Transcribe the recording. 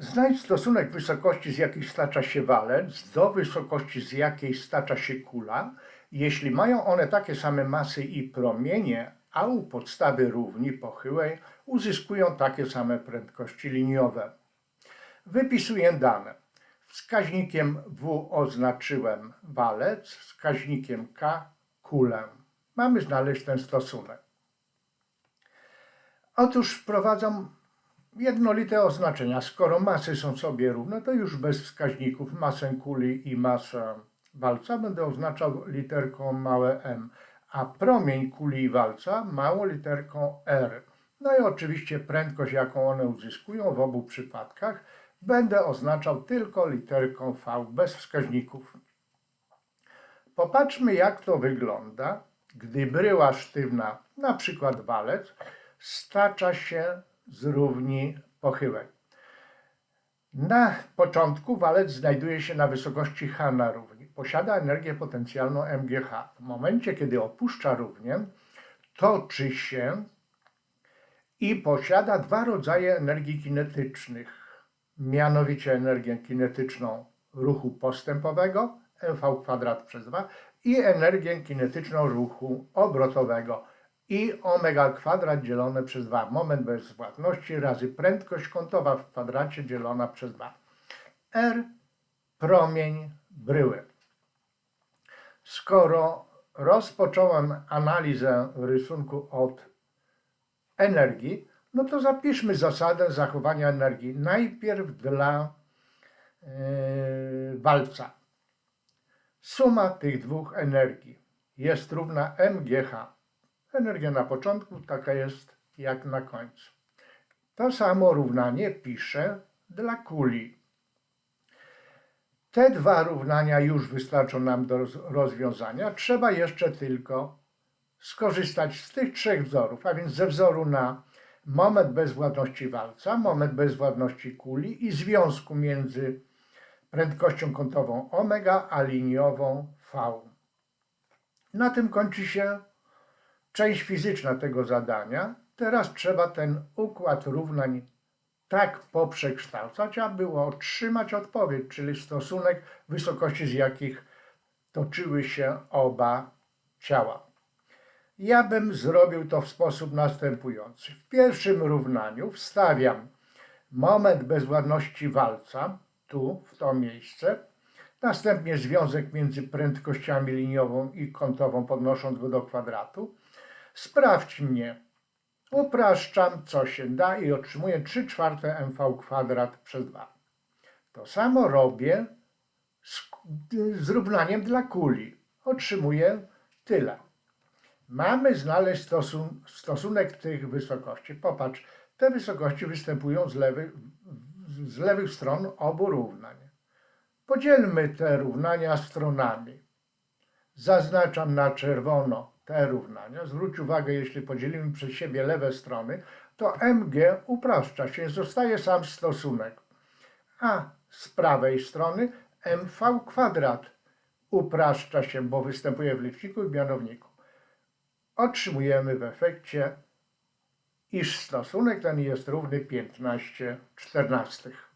Znajdź stosunek wysokości, z jakiej stacza się walec, do wysokości, z jakiej stacza się kula. Jeśli mają one takie same masy i promienie, a u podstawy równi pochyłej uzyskują takie same prędkości liniowe. Wypisuję dane. Wskaźnikiem W oznaczyłem walec, wskaźnikiem K kulę. Mamy znaleźć ten stosunek. Otóż wprowadzam jednolite oznaczenia. Skoro masy są sobie równe, to już bez wskaźników masę kuli i masę walca będę oznaczał literką małe m, a promień kuli i walca małą literką r. No i oczywiście prędkość, jaką one uzyskują w obu przypadkach, będę oznaczał tylko literką v bez wskaźników. Popatrzmy, jak to wygląda, gdy bryła sztywna, na przykład walec, stacza się z równi pochyłej. Na początku walec znajduje się na wysokości h na równi. Posiada energię potencjalną mgh. W momencie, kiedy opuszcza równię, toczy się i posiada dwa rodzaje energii kinetycznych, mianowicie energię kinetyczną ruchu postępowego, mv kwadrat przez 2 i energię kinetyczną ruchu obrotowego i omega kwadrat dzielone przez 2. Moment bezwładności razy prędkość kątowa w kwadracie dzielona przez 2. R promień bryły. Skoro rozpocząłem analizę rysunku od energii, no to zapiszmy zasadę zachowania energii. Najpierw dla yy, walca. Suma tych dwóch energii jest równa mgh. Energia na początku taka jest jak na końcu. To samo równanie piszę dla kuli. Te dwa równania już wystarczą nam do roz- rozwiązania. Trzeba jeszcze tylko skorzystać z tych trzech wzorów, a więc ze wzoru na moment bezwładności walca, moment bezwładności kuli i związku między prędkością kątową omega a liniową v. Na tym kończy się część fizyczna tego zadania. Teraz trzeba ten układ równań tak poprzekształcać, aby otrzymać odpowiedź, czyli stosunek wysokości, z jakich toczyły się oba ciała. Ja bym zrobił to w sposób następujący. W pierwszym równaniu wstawiam moment bezwładności walca, tu, w to miejsce, następnie związek między prędkościami liniową i kątową, podnosząc go do kwadratu. Sprawdź mnie. Upraszczam, co się da i otrzymuję 3 czwarte mv kwadrat przez 2. To samo robię z, równaniem dla kuli. Otrzymuję tyle. Mamy znaleźć stosun stosunek tych wysokości. Popatrz, te wysokości występują z lewych, z lewych stron obu równań. Podzielmy te równania stronami. Zaznaczam na czerwono te równania. Zwróć uwagę, jeśli podzielimy przez siebie lewe strony, to mg upraszcza się, zostaje sam stosunek. A z prawej strony mv kwadrat upraszcza się, bo występuje w liczniku i mianowniku. Otrzymujemy w efekcie, iż stosunek ten jest równy 15 czternastych.